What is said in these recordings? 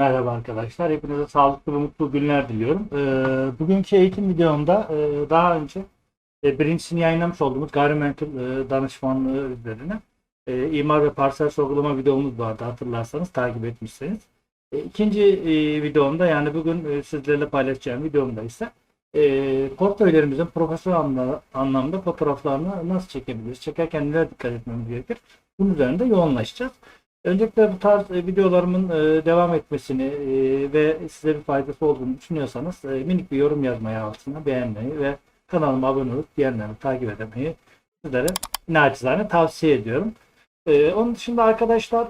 Merhaba arkadaşlar. Hepinize sağlıklı ve mutlu günler diliyorum. Ee, bugünkü eğitim videomda e, daha önce e, birincisini yayınlamış olduğumuz gayrimenkul e, danışmanlığı üzerine imar ve parsel sorgulama videomuz vardı hatırlarsanız takip etmişseniz. E, ikinci e, videomda yani bugün sizlerle paylaşacağım videomda ise e, portföylerimizin profesyonel anla- anlamda fotoğraflarını nasıl çekebiliriz? Çekerken neler dikkat etmemiz gerekir? Bunun üzerinde yoğunlaşacağız. Öncelikle bu tarz e, videolarımın e, devam etmesini e, ve size bir faydası olduğunu düşünüyorsanız minik bir yorum yazmayı altına beğenmeyi ve kanalıma abone olup diğerlerini takip etmeyi sizlere naçizane tavsiye ediyorum. Onun dışında arkadaşlar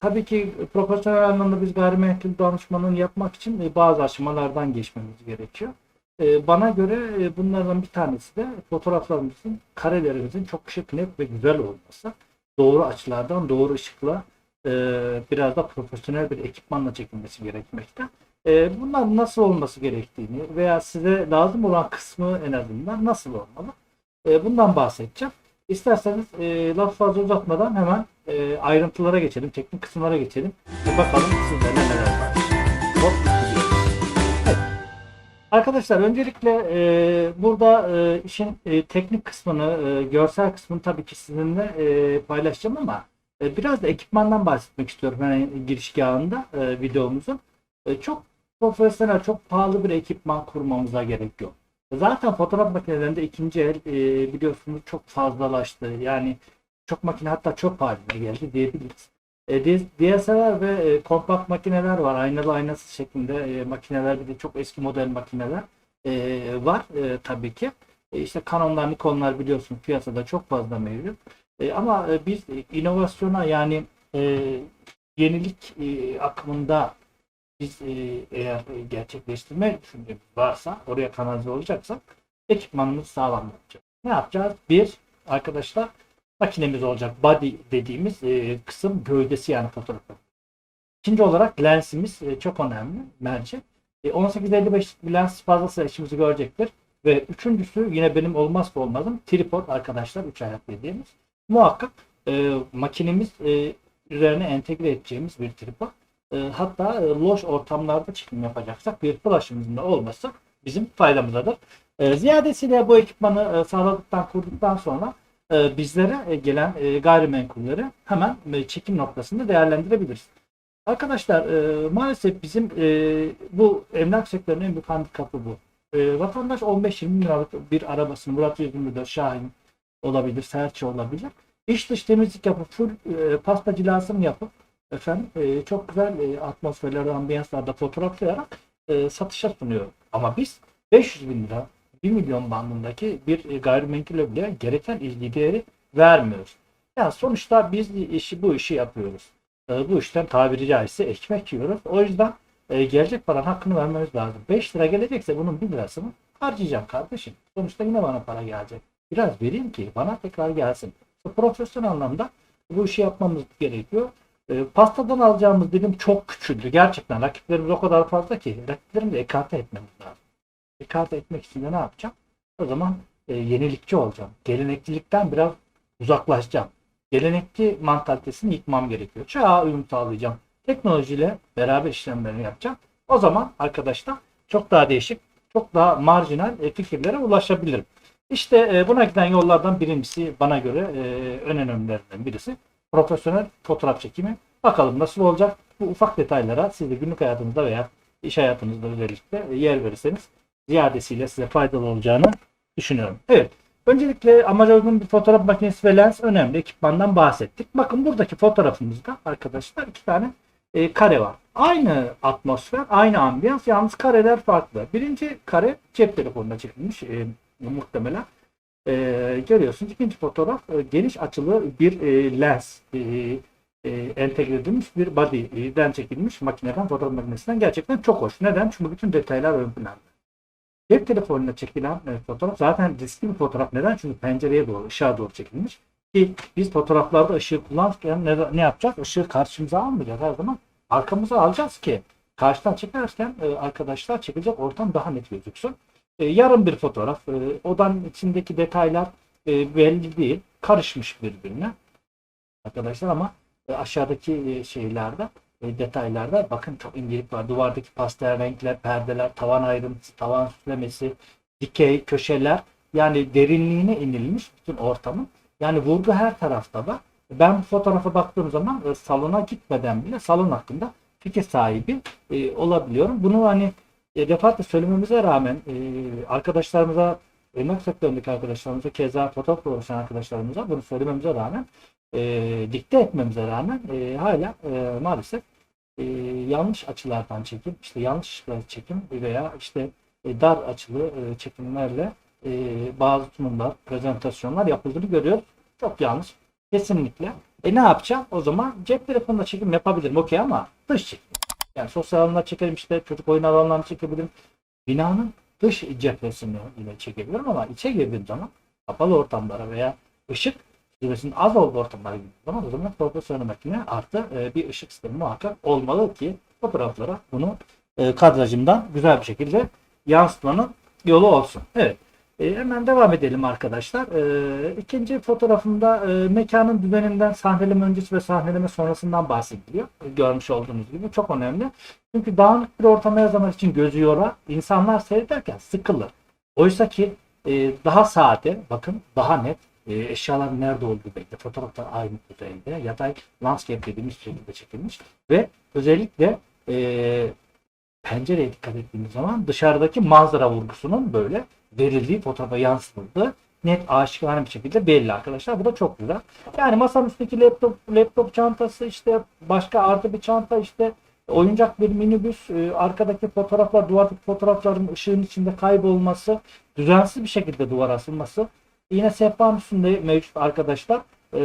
tabii ki profesyonel anlamda biz gayrimenkul danışmanlığını yapmak için bazı aşamalardan geçmemiz gerekiyor. Bana göre bunlardan bir tanesi de fotoğraflarımızın, karelerimizin çok şık, net ve güzel olması doğru açılardan doğru ışıkla e, biraz da profesyonel bir ekipmanla çekilmesi gerekmekte. E, bunlar nasıl olması gerektiğini veya size lazım olan kısmı en azından nasıl olmalı? E, bundan bahsedeceğim. İsterseniz e, lafı fazla uzatmadan hemen e, ayrıntılara geçelim, teknik kısımlara geçelim. Bir bakalım sizlerle neler var. Arkadaşlar öncelikle e, burada e, işin e, teknik kısmını, e, görsel kısmını tabii ki sizinle e, paylaşacağım ama e, biraz da ekipmandan bahsetmek istiyorum hemen girişgahında e, videomuzun. E, çok profesyonel, çok pahalı bir ekipman kurmamıza gerek yok. Zaten fotoğraf makinelerinde ikinci el e, biliyorsunuz çok fazlalaştı. Yani çok makine hatta çok haline geldi diyebiliriz. E, DSLR ve e, kompakt makineler var. Aynalı aynasız şeklinde e, makineler bir de çok eski model makineler e, var e, tabii ki. E, işte Canon'lar, Nikon'lar biliyorsun piyasada çok fazla mevcut. E, ama e, biz inovasyona yani e, yenilik e, akımında biz e, eğer gerçekleştirme varsa, oraya kanalize olacaksak ekipmanımızı sağlam yapacağız. Ne yapacağız? Bir, arkadaşlar makinemiz olacak. Body dediğimiz e, kısım gövdesi yani fotoğrafı. İkinci olarak lensimiz e, çok önemli bence. E, 18-55 lens fazlası işimizi görecektir. Ve üçüncüsü yine benim olmazsa olmazım tripod arkadaşlar üç ayak dediğimiz. Muhakkak e, makinemiz e, üzerine entegre edeceğimiz bir tripod. E, hatta e, loş ortamlarda çekim yapacaksak bir flash'ımızın da olması bizim faydamızadır. E, ziyadesiyle bu ekipmanı e, sağladıktan kurduktan sonra bizlere e, gelen e, gayrimenkulleri hemen e, çekim noktasında değerlendirebiliriz. Arkadaşlar maalesef bizim bu emlak sektörünün en büyük handikapı bu. Vatandaş 15-20 liralık bir arabasını Murat 124 Şahin olabilir, Serçe olabilir. İç dış temizlik yapıp full pasta cilasını yapıp efendim çok güzel atmosferlerde, ambiyanslarda fotoğraflayarak satışa sunuyor. Ama biz 500 bin lira 1 milyon bandındaki bir e, gayrimenkule bile gereken ilgi değeri vermiyoruz. Yani sonuçta biz işi bu işi yapıyoruz. E, bu işten tabiri caizse ekmek yiyoruz. O yüzden e, gelecek paranın hakkını vermemiz lazım. 5 lira gelecekse bunun 1 lirasını harcayacağım kardeşim. Sonuçta yine bana para gelecek. Biraz vereyim ki bana tekrar gelsin. Profesyonel anlamda bu işi yapmamız gerekiyor. Pastadan alacağımız dilim çok küçüldü. Gerçekten rakiplerimiz o kadar fazla ki rakiplerimizi ekarte etmemiz lazım ekarte etmek için de ne yapacağım? O zaman e, yenilikçi olacağım. Gelenekçilikten biraz uzaklaşacağım. Gelenekçi mantalitesini yıkmam gerekiyor. Çağa uyum sağlayacağım. Teknolojiyle beraber işlemlerini yapacağım. O zaman arkadaşlar çok daha değişik, çok daha marjinal e, fikirlere ulaşabilirim. İşte e, buna giden yollardan birincisi bana göre e, en önemlilerinden birisi profesyonel fotoğraf çekimi. Bakalım nasıl olacak? Bu ufak detaylara siz de günlük hayatınızda veya iş hayatınızda özellikle yer verirseniz ziyadesiyle size faydalı olacağını düşünüyorum. Evet. Öncelikle amaca uygun bir fotoğraf makinesi ve lens önemli. Ekipmandan bahsettik. Bakın buradaki fotoğrafımızda arkadaşlar iki tane e, kare var. Aynı atmosfer, aynı ambiyans. Yalnız kareler farklı. Birinci kare cep telefonuna çekilmiş e, muhtemelen. E, görüyorsunuz. İkinci fotoğraf e, geniş açılı bir e, lens e, e, entegre edilmiş bir body'den çekilmiş makineden, fotoğraf makinesinden gerçekten çok hoş. Neden? Çünkü bütün detaylar ön planda. Cep telefonuyla çekilen e, fotoğraf zaten riskli bir fotoğraf. Neden? Çünkü pencereye doğru, ışığa doğru çekilmiş. Ki biz fotoğraflarda ışığı kullanırken ne, ne yapacağız? Işığı karşımıza almayacağız her zaman. Arkamıza alacağız ki karşıdan çekerken e, arkadaşlar çekilecek ortam daha net gözüksün. E, yarım bir fotoğraf. E, odanın içindeki detaylar e, belli değil. Karışmış birbirine. Arkadaşlar ama e, aşağıdaki e, şeylerde e, detaylarda bakın çok incelik var. Duvardaki pastel renkler, perdeler, tavan ayrıntısı, tavan süslemesi, dikey, köşeler yani derinliğine inilmiş bütün ortamın. Yani vurgu her tarafta var. Ben bu fotoğrafa baktığım zaman e, salona gitmeden bile salon hakkında fikir sahibi e, olabiliyorum. Bunu hani e, defaatle söylememize rağmen e, arkadaşlarımıza, emlak sektöründeki arkadaşlarımıza, keza fotoğraf uğraşan arkadaşlarımıza bunu söylememize rağmen, e, dikte etmemize rağmen e, hala e, maalesef e, yanlış açılardan çekim, işte yanlış çekim veya işte e, dar açılı e, çekimlerle e, bazı sunumlar, prezentasyonlar yapıldığını görüyoruz. Çok yanlış. Kesinlikle. E ne yapacağım? O zaman cep telefonunda çekim yapabilirim. Okey ama dış çekim. Yani sosyal alanlar çekerim işte çocuk oyun alanlarını çekebilirim. Binanın dış cephesini yine çekebilirim ama içe girdiğim zaman kapalı ortamlara veya ışık süresinin az olduğu ortamlara girdiğim zaman o zaman profesyonel makine artı e, bir ışık sistemi muhakkak olmalı ki fotoğraflara bunu e, kadrajımdan güzel bir şekilde yansıtmanın yolu olsun. Evet. E, hemen devam edelim arkadaşlar. E, ikinci fotoğrafımda e, mekanın düzeninden sahneleme öncesi ve sahneleme sonrasından bahsediliyor. Görmüş olduğunuz gibi çok önemli. Çünkü dağınık bir ortama yazmak için gözü yorar. İnsanlar seyrederken sıkılır. Oysa ki e, daha sade, bakın daha net e, eşyalar nerede olduğu belli. Fotoğraflar aynı düzeyde. Yatay landscape dediğimiz şekilde çekilmiş. Ve özellikle e, pencereye dikkat ettiğimiz zaman dışarıdaki manzara vurgusunun böyle verildiği fotoğrafa yansıtıldığı net aşikare bir şekilde belli arkadaşlar. Bu da çok güzel. Yani masanın üstteki laptop, laptop çantası işte başka artı bir çanta işte oyuncak bir minibüs, e, arkadaki fotoğraflar, duvardaki fotoğrafların ışığın içinde kaybolması, düzensiz bir şekilde duvara asılması. Yine sehpanın üstünde mevcut arkadaşlar e,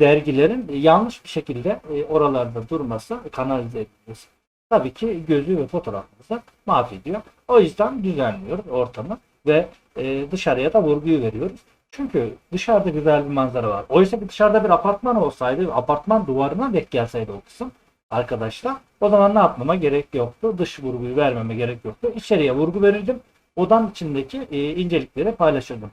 dergilerin yanlış bir şekilde e, oralarda durması, kanalize edilmesi tabii ki gözü ve fotoğrafımızı mahvediyor. O yüzden düzenliyoruz ortamı ve e, dışarıya da vurguyu veriyoruz. Çünkü dışarıda güzel bir manzara var. Oysa ki dışarıda bir apartman olsaydı, apartman duvarına denk gelseydi o kısım arkadaşlar o zaman ne yapmama gerek yoktu. Dış vurguyu vermeme gerek yoktu. İçeriye vurgu verirdim. Odanın içindeki e, incelikleri paylaşırdım.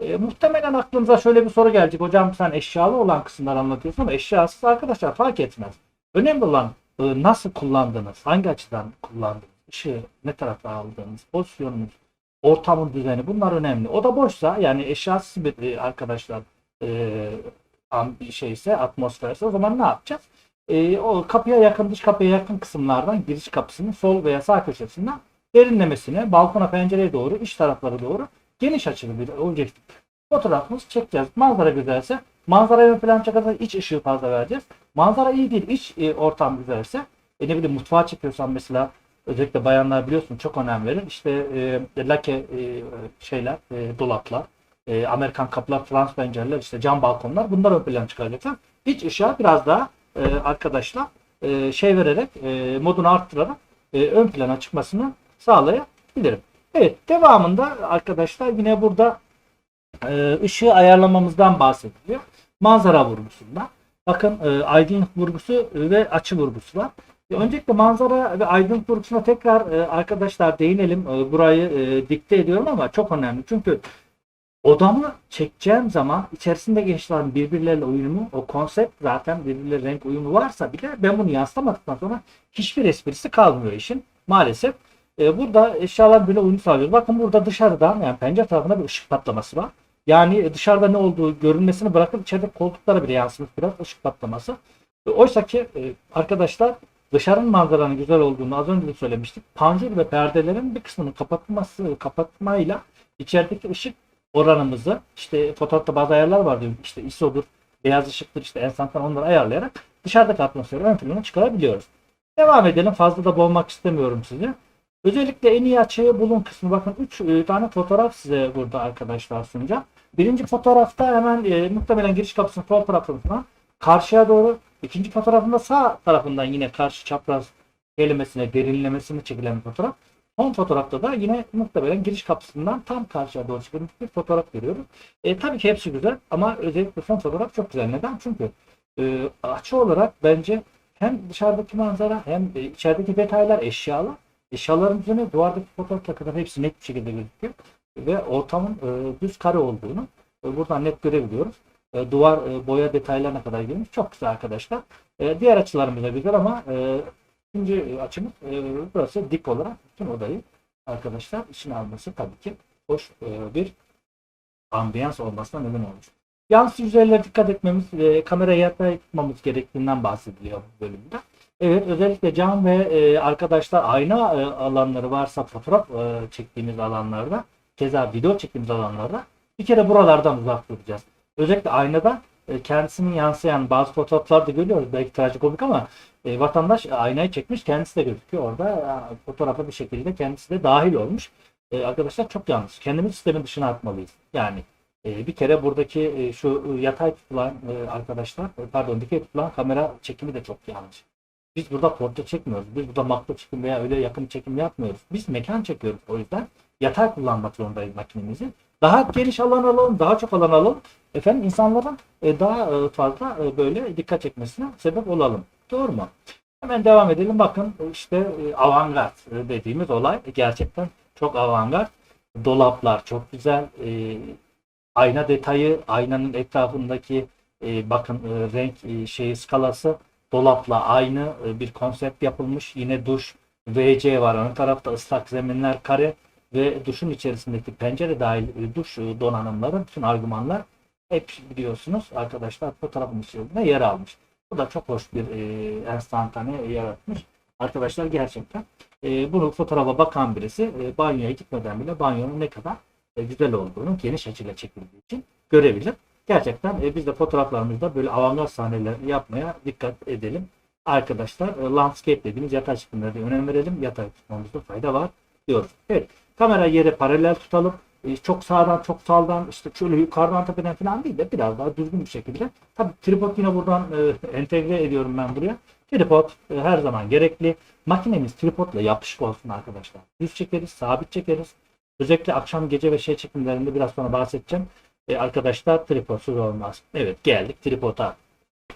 E, muhtemelen aklınıza şöyle bir soru gelecek. Hocam sen eşyalı olan kısımları anlatıyorsun ama eşyasız arkadaşlar fark etmez. Önemli olan e, nasıl kullandınız, hangi açıdan kullandınız, ışığı ne tarafa aldığınız, pozisyonunuz, ortamın düzeni bunlar önemli. O da boşsa yani eşyasız bir e, arkadaşlar e, bir şeyse atmosferse o zaman ne yapacağız? E, o kapıya yakın dış kapıya yakın kısımlardan giriş kapısının sol veya sağ köşesinden derinlemesine balkona pencereye doğru iç taraflara doğru geniş açılı bir objektif fotoğrafımızı çekeceğiz. Manzara güzelse manzaraya ön plan çekersen iç ışığı fazla vereceğiz. Manzara iyi değil iç e, ortam güzelse e, ne bileyim mutfağa çekiyorsan mesela özellikle bayanlar biliyorsun çok önem verir. İşte e, lake e, şeyler e, dolaplar e, Amerikan kapılar, Fransız pencereler, işte cam balkonlar bunlar ön plana çıkaracaklar. İç ışığa biraz daha e, arkadaşlar e, şey vererek e, modunu arttırarak e, ön plana çıkmasını sağlayabilirim. Evet devamında arkadaşlar yine burada e, ışığı ayarlamamızdan bahsediliyor. Manzara vurgusundan. Bakın e, aydınlık vurgusu ve açı vurgusu var. E, Öncelikle manzara ve aydınlık vurgusuna tekrar e, arkadaşlar değinelim. E, Burayı e, dikte ediyorum ama çok önemli. Çünkü odamı çekeceğim zaman içerisindeki eşyaların birbirleriyle uyumu, o konsept zaten birbirleri renk uyumu varsa bile ben bunu yansıtamadıktan sonra hiçbir esprisi kalmıyor işin. Maalesef e, burada eşyalar bile uyum sağlıyor. Bakın burada dışarıdan yani pencere tarafında bir ışık patlaması var. Yani dışarıda ne olduğu görünmesini bırakıp içeride koltuklara bile yansımış biraz ışık patlaması. E, Oysa ki e, arkadaşlar dışarının manzaranın güzel olduğunu az önce de söylemiştik. Panjur ve perdelerin bir kısmının kapatması kapatmayla içerideki ışık oranımızı işte fotoğrafta bazı ayarlar var diyor. İşte ISO'dur, beyaz ışıktır işte enstantan onları ayarlayarak dışarıdaki atmosferi ön plana çıkarabiliyoruz. Devam edelim. Fazla da boğmak istemiyorum sizi. Özellikle en iyi açıyı bulun kısmı. Bakın 3 tane fotoğraf size burada arkadaşlar sunacağım. Birinci fotoğrafta hemen e, muhtemelen giriş kapısının sol tarafından karşıya doğru. İkinci fotoğrafında sağ tarafından yine karşı çapraz kelimesine derinlemesine çekilen bir fotoğraf. Son fotoğrafta da yine muhtemelen giriş kapısından tam karşıya doğru çıkmış bir fotoğraf görüyoruz. E, tabii ki hepsi güzel ama özellikle son fotoğraf çok güzel. Neden? Çünkü e, açı olarak bence hem dışarıdaki manzara hem e, içerideki detaylar, eşyalar eşyaların üzerine duvardaki fotoğrafla kadar hepsi net bir şekilde gözüküyor. Ve ortamın e, düz kare olduğunu e, buradan net görebiliyoruz. E, duvar e, boya detaylarına kadar girmiş. Çok güzel arkadaşlar. E, diğer açılarımız da güzel ama e, ikinci açımız e, burası dik olarak bütün odayı arkadaşlar içine alması tabii ki hoş e, bir ambiyans olmasına neden olmuş. Yüzeylere dikkat etmemiz ve kamerayı yatay tutmamız gerektiğinden bahsediliyor bu bölümde. Evet özellikle cam ve e, arkadaşlar ayna e, alanları varsa fotoğraf e, çektiğimiz alanlarda keza video çektiğimiz alanlarda bir kere buralardan uzak duracağız. Özellikle aynada e, kendisini yansıyan bazı fotoğraflarda görüyoruz. Belki trajikomik ama e, vatandaş aynayı çekmiş kendisi de gözüküyor orada. E, fotoğrafa bir şekilde kendisi de dahil olmuş. E, arkadaşlar çok yanlış. Kendimizi sistemin dışına atmalıyız. Yani e, bir kere buradaki e, şu yatay tutulan e, arkadaşlar e, pardon dikey tutulan kamera çekimi de çok yanlış. Biz burada portre çekmiyoruz. Biz burada makro çekim veya öyle yakın çekim yapmıyoruz. Biz mekan çekiyoruz. O yüzden yatay kullanmak zorundayız makinemizi. Daha geniş alan alalım, daha çok alan alalım. Efendim insanların e, daha e, fazla e, böyle dikkat çekmesine sebep olalım. Doğru mu? Hemen devam edelim. Bakın işte avantgard dediğimiz olay gerçekten çok avantgard. Dolaplar çok güzel. Ayna detayı, aynanın etrafındaki bakın renk şeyi skalası dolapla aynı e, bir konsept yapılmış. Yine duş WC var. Ön tarafta ıslak zeminler kare ve duşun içerisindeki pencere dahil e, duş e, donanımları, bütün argümanlar hep biliyorsunuz arkadaşlar fotoğrafın içerisinde yer almış. Bu da çok hoş bir e, enstantane yaratmış. Arkadaşlar gerçekten e, bunu fotoğrafa bakan birisi banyoya gitmeden bile banyonun ne kadar güzel olduğunu geniş açıyla çekildiği için görebilir. Gerçekten e, biz de fotoğraflarımızda böyle avantgard sahneler yapmaya dikkat edelim. Arkadaşlar e, landscape dediğimiz yatay çekimlerde önem verelim. Yatay tutmamızda fayda var diyoruz. Evet. Kamera yere paralel tutalım. E, çok sağdan çok soldan işte şöyle yukarıdan tepeden falan değil de biraz daha düzgün bir şekilde. Tabii tripod yine buradan e, entegre ediyorum ben buraya. Tripod e, her zaman gerekli. Makinemiz tripodla yapışık olsun arkadaşlar. Düz çekeriz, sabit çekeriz. Özellikle akşam, gece ve şey çekimlerinde biraz sonra bahsedeceğim. E, arkadaşlar tripodsuz olmaz. Evet geldik tripoda.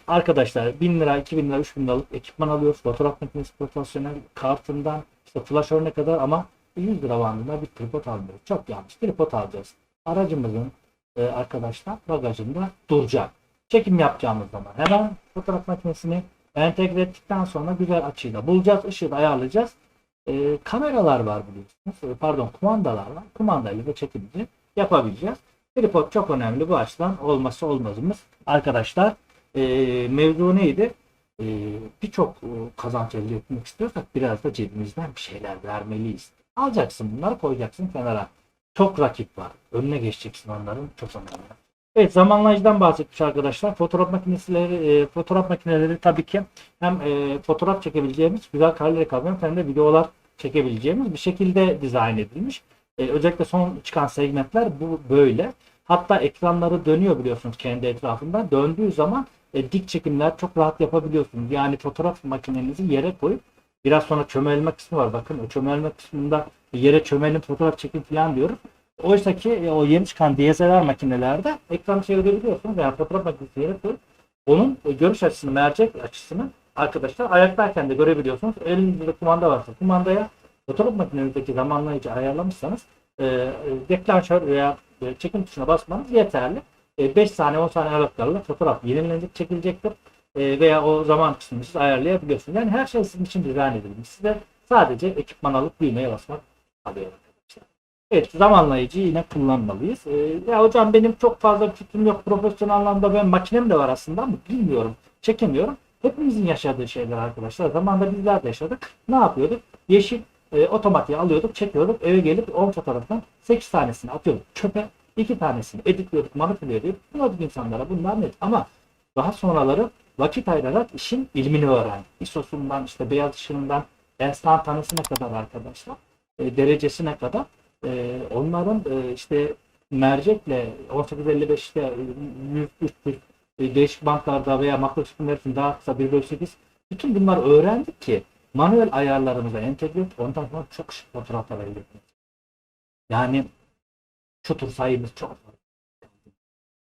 Arkadaşlar 1000 lira, 2000 lira, 3000 liralık ekipman alıyoruz. Fotoğraf makinesi profesyonel kartından işte flash ne kadar ama 100 lira bandında bir tripod almıyoruz. Çok yanlış. Tripod alacağız. Aracımızın e, arkadaşlar bagajında duracak. Çekim yapacağımız zaman hemen fotoğraf makinesini entegre ettikten sonra güzel açıyla bulacağız. ışığı da ayarlayacağız. E, kameralar var biliyorsunuz. E, pardon kumandalar var. Kumandayla da çekimizi yapabileceğiz. Tripod çok önemli bu açıdan olması olmazımız. Arkadaşlar e, mevzu neydi? E, Birçok e, kazanç elde etmek istiyorsak biraz da cebimizden bir şeyler vermeliyiz. Alacaksın bunları koyacaksın kenara. Çok rakip var. Önüne geçeceksin onların. Çok önemli. Evet zamanlayıcıdan bahsetmiş arkadaşlar. Fotoğraf makineleri, e, fotoğraf makineleri tabii ki hem e, fotoğraf çekebileceğimiz güzel kareleri kaplayan hem de videolar çekebileceğimiz bir şekilde dizayn edilmiş. E, özellikle son çıkan segmentler bu böyle. Hatta ekranları dönüyor biliyorsunuz kendi etrafında. Döndüğü zaman e, dik çekimler çok rahat yapabiliyorsunuz. Yani fotoğraf makinenizi yere koyup biraz sonra çömelme kısmı var. Bakın o çömelme kısmında yere çömelin fotoğraf çekin falan diyoruz. Oysa ki e, o yeni çıkan DSLR makinelerde ekranı çevirebiliyorsunuz. Yani fotoğraf makinesi yere koyup onun e, görüş açısını, mercek açısını arkadaşlar ayaktayken de görebiliyorsunuz. Elinizde kumanda varsa kumandaya fotoğraf makinenizdeki zamanlayıcı ayarlamışsanız e, e, deklanşör veya e, çekim tuşuna basmanız yeterli. E, 5 saniye 10 saniye aralıklarla fotoğraf yenilenecek çekilecektir. E, veya o zaman kısmını siz ayarlayabiliyorsunuz. Yani her şey sizin için dizayn edilmiş. Size sadece ekipman alıp düğmeye basmak kalıyor. Evet zamanlayıcı yine kullanmalıyız. E, ya hocam benim çok fazla fikrim yok. Profesyonel anlamda ben makinem de var aslında ama bilmiyorum. Çekemiyorum. Hepimizin yaşadığı şeyler arkadaşlar. Zamanında bizler de yaşadık. Ne yapıyorduk? Yeşil e, otomatiğe alıyorduk, çekiyorduk. Eve gelip 10 fotoğraftan 8 tanesini atıyorduk çöpe. 2 tanesini editliyorduk, manipüle ediyorduk. Bunladık insanlara bunlar net. Ama daha sonraları vakit ayırarak işin ilmini öğren. ISO'sundan, işte beyaz ışığından, enstantanesine kadar arkadaşlar, e, derecesine kadar e, onların e, işte mercekle 1855'te 100 300 e, değişik banklarda veya makro çekimler için daha kısa 1 bölü 8 bütün bunları öğrendik ki manuel ayarlarımıza entegre edip ondan sonra çok şık fotoğraflar elde etmek. Yani çutur sayımız çok fazla.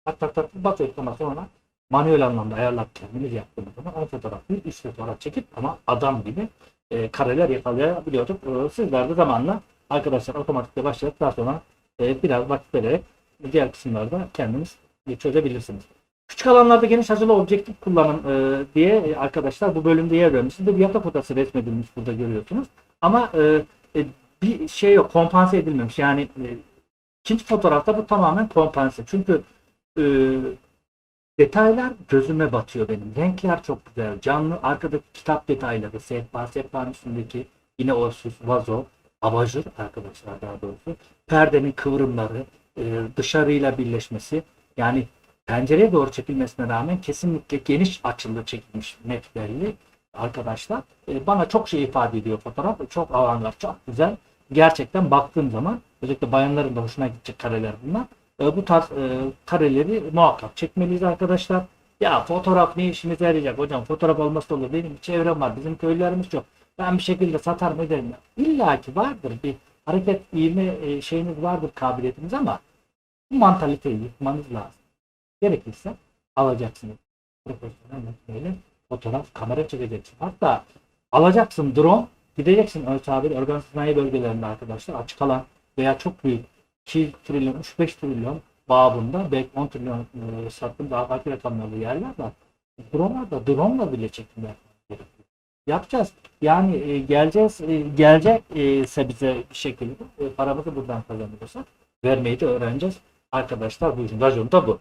Tak tak tak basıyoruz ama sonra manuel anlamda ayarlar kendimiz yaptığımız zaman 10 fotoğraf değil 3 fotoğraf çekip ama adam gibi e, kareler yakalayabiliyorduk. E, sizler de zamanla arkadaşlar otomatikte başlayıp daha sonra e, biraz vakit vererek diğer kısımlarda kendiniz çözebilirsiniz. Küçük alanlarda geniş açılı objektif kullanın e, diye arkadaşlar bu bölümde yer vermişiz. Bir yatak odası resmedilmiş burada görüyorsunuz. Ama e, e, bir şey yok, kompanse edilmemiş. Yani e, ikinci fotoğrafta bu tamamen kompanse. Çünkü e, detaylar gözüme batıyor benim. Renkler çok güzel. Canlı arkadaki kitap detayları, sehpa, sehpanın üstündeki yine o süs, vazo, abajur arkadaşlar daha doğrusu. Perdenin kıvrımları, e, dışarıyla birleşmesi. Yani pencereye doğru çekilmesine rağmen kesinlikle geniş açılı çekilmiş net belli arkadaşlar. E, bana çok şey ifade ediyor fotoğraf. Çok avantgard, çok güzel. Gerçekten baktığım zaman özellikle bayanların da hoşuna gidecek kareler bunlar. E, bu tarz e, kareleri muhakkak çekmeliyiz arkadaşlar. Ya fotoğraf ne işimize yarayacak hocam? Fotoğraf olmazsa olur. Benim çevrem var. Bizim köylülerimiz çok. Ben bir şekilde satarım ederim. İlla ki vardır bir hareket ivme e, şeyiniz vardır kabiliyetiniz ama bu mantaliteyi yıkmanız lazım. Gerekirse alacaksınız. Profesyonel makineyle fotoğraf, kamera çekeceksin. Hatta alacaksın drone, gideceksin ön tabir organ sanayi bölgelerinde arkadaşlar açık alan veya çok büyük 2 trilyon, 3-5 trilyon babında belki 10 trilyon e, sattım daha farklı rakamlarlı yerler var. Drone'lar da drone'la bile çekim yapmak gerekiyor. Yapacağız. Yani e, geleceğiz, e, gelecek e, bize bir şekilde e, paramızı buradan kazanırsak vermeyi de öğreneceğiz. Arkadaşlar bu işin raconu da bu.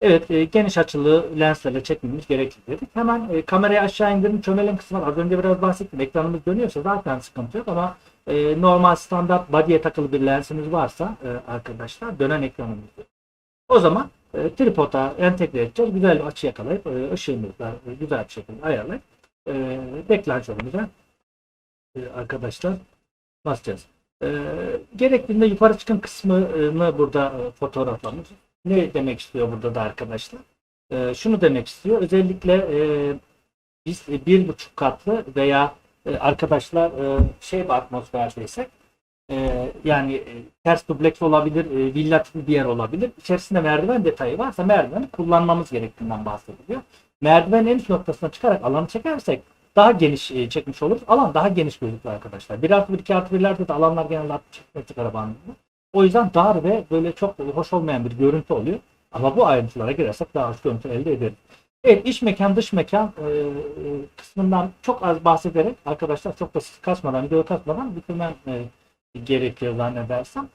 Evet e, geniş açılı lenslerle çekmemiz gerekli dedik. Hemen e, kamerayı aşağı indirin çömelin kısmı. Az önce biraz bahsettim. Ekranımız dönüyorsa zaten sıkıntı yok ama e, normal standart body'ye takılı bir lensiniz varsa e, arkadaşlar dönen ekranımız. O zaman e, tripoda entegre edeceğiz. Güzel bir açı yakalayıp e, ışığımızla e, güzel bir şekilde ayarlayıp e, deklanşörümüze e, arkadaşlar basacağız. E, gerektiğinde yukarı çıkın kısmını burada e, fotoğraflamış. Ne demek istiyor burada da arkadaşlar? E, şunu demek istiyor. Özellikle e, biz e, bir buçuk katlı veya e, arkadaşlar e, şey bir atmosferdeysek e, yani e, ters dubleks olabilir, e, villa tipi bir yer olabilir. İçerisinde merdiven detayı varsa merdiveni kullanmamız gerektiğinden bahsediliyor. Merdivenin en üst noktasına çıkarak alanı çekersek daha geniş e, çekmiş oluruz. Alan daha geniş gözükür arkadaşlar. 1 artı 1, 2 artı 1'lerde de alanlar genelde 60 metrekare bandında. O yüzden dar ve böyle çok hoş olmayan bir görüntü oluyor. Ama bu ayrıntılara girersek daha hoş görüntü elde ederiz. Evet iç mekan dış mekan e, e, kısmından çok az bahsederek arkadaşlar çok da siz kasmadan video kasmadan bitirmem e, gerekiyor zannedersem.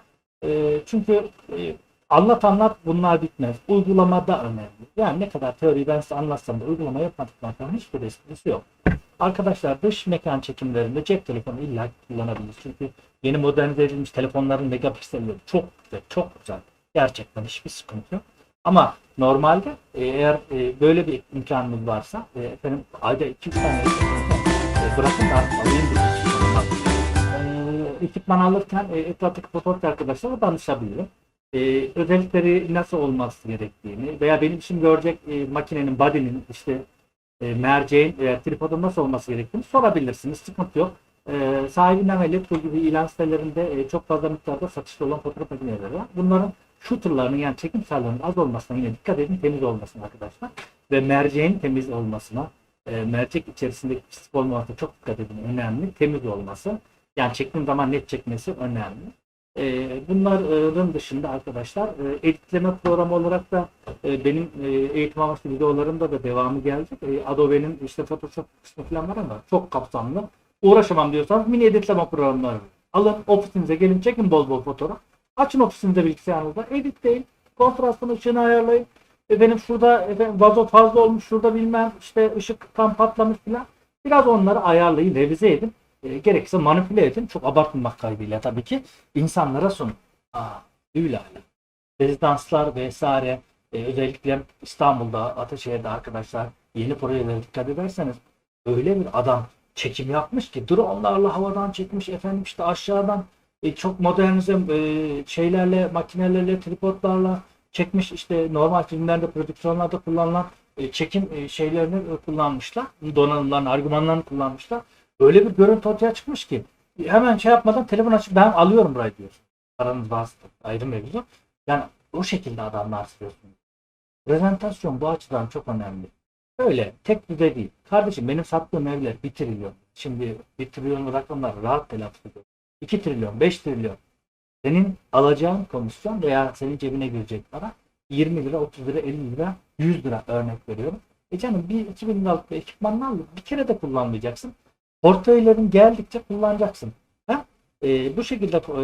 E, çünkü e, anlat anlat bunlar bitmez. Uygulamada önemli. Yani ne kadar teoriyi ben size anlatsam da uygulama yapmadıktan sonra hiçbir esprisi yok. Arkadaşlar dış mekan çekimlerinde cep telefonu illa kullanabiliriz. Çünkü yeni modernize edilmiş telefonların megapikselleri çok güzel, çok güzel. Gerçekten hiçbir sıkıntı yok. Ama normalde e, eğer e, böyle bir imkanınız varsa e, efendim ayda 2-3 tane e, bırakın da alayım bir e, ekipman alırken e, etraftaki fotoğraf arkadaşlara danışabilirim. E, özellikleri nasıl olması gerektiğini veya benim için görecek e, makinenin body'nin işte e, merceğin veya tripodun nasıl olması gerektiğini sorabilirsiniz. Sıkıntı yok. E, sahibinden ve Letgo gibi ilan sitelerinde e, çok fazla miktarda satışta olan fotoğraf makineleri var. Bunların shooterlarının yani çekim sayılarının az olmasına yine dikkat edin temiz olmasına arkadaşlar. Ve merceğin temiz olmasına e, mercek içerisindeki pislik olmamasına çok dikkat edin. Önemli. Temiz olması. Yani çektiğim zaman net çekmesi önemli. E, bunların dışında arkadaşlar e, editleme programı olarak da e, benim e, eğitim amaçlı videolarımda da devamı gelecek. E, Adobe'nin işte Photoshop kısmı falan var ama çok kapsamlı. Uğraşamam diyorsanız mini editleme programları alın ofisinize gelin çekin bol bol fotoğraf. Açın ofisinizde bilgisayarınızda editleyin. Kontrastın ışığını ayarlayın. Efendim şurada efendim vazo fazla olmuş şurada bilmem işte ışık tam patlamış filan. Biraz onları ayarlayın revize edin. E, gerekirse manipüle edin. Çok abartmamak kaydıyla tabii ki insanlara sunun. Aa, öyle Rezidanslar vesaire e, özellikle İstanbul'da, Ataşehir'de arkadaşlar yeni projelere dikkat ederseniz öyle bir adam çekim yapmış ki dronelarla havadan çekmiş efendim işte aşağıdan e, çok modernize e, şeylerle makinelerle tripodlarla çekmiş işte normal filmlerde prodüksiyonlarda kullanılan e, çekim e, şeylerini e, kullanmışlar donanımlarını argümanlarını kullanmışlar öyle bir görüntü ortaya çıkmış ki hemen şey yapmadan telefon açıp ben alıyorum burayı diyor paranız varsa ayrı mevzu yani o şekilde adamlar sürüyorsunuz prezentasyon bu açıdan çok önemli Öyle tek düze değil. Kardeşim benim sattığım evler 1 trilyon. Şimdi 1 trilyon rakamlar rahat telaffuz ediyor. 2 trilyon, 5 trilyon. Senin alacağın komisyon veya senin cebine girecek para 20 lira, 30 lira, 50 lira, 100 lira örnek veriyorum. E canım bir 2000 liralık bir ekipmanını al, bir kere de kullanmayacaksın. Portföylerin geldikçe kullanacaksın. Ha? E, bu şekilde e,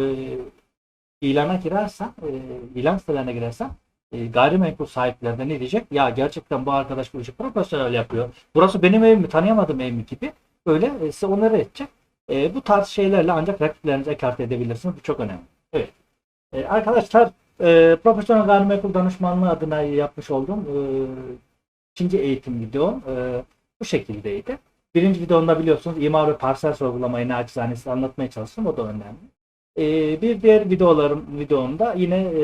ilana girersen, e, ilan sitelerine girersen e, gayrimenkul sahipleri de ne diyecek? Ya gerçekten bu arkadaş bu işi profesyonel yapıyor. Burası benim evim mi? Tanıyamadım evimi gibi. Öyle e, size onları edecek. E, bu tarz şeylerle ancak rakiplerinizi ekarte edebilirsiniz. Bu çok önemli. Evet. E, arkadaşlar e, profesyonel gayrimenkul danışmanlığı adına yapmış olduğum e, ikinci eğitim videom e, bu şekildeydi. Birinci videomda biliyorsunuz imar ve parsel sorgulamayı naçizane size anlatmaya çalıştım. O da önemli. Ee, bir diğer videolarım videomda yine e,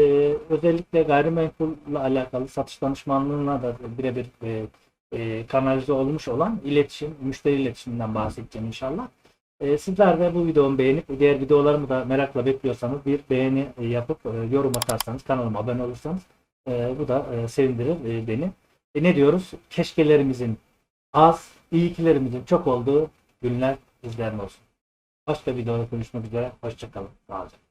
özellikle gayrimenkulle alakalı satış danışmanlığına da birebir e, e, kanalize olmuş olan iletişim, müşteri iletişiminden bahsedeceğim inşallah. E, sizler de bu videomu beğenip diğer videolarımı da merakla bekliyorsanız bir beğeni e, yapıp e, yorum atarsanız kanalıma abone olursanız e, bu da e, sevindirir e, beni. E, ne diyoruz? Keşkelerimizin az, iyikilerimizin çok olduğu günler bizlerin olsun. Başka videoda görüşmek üzere. Hoşçakalın. Olun.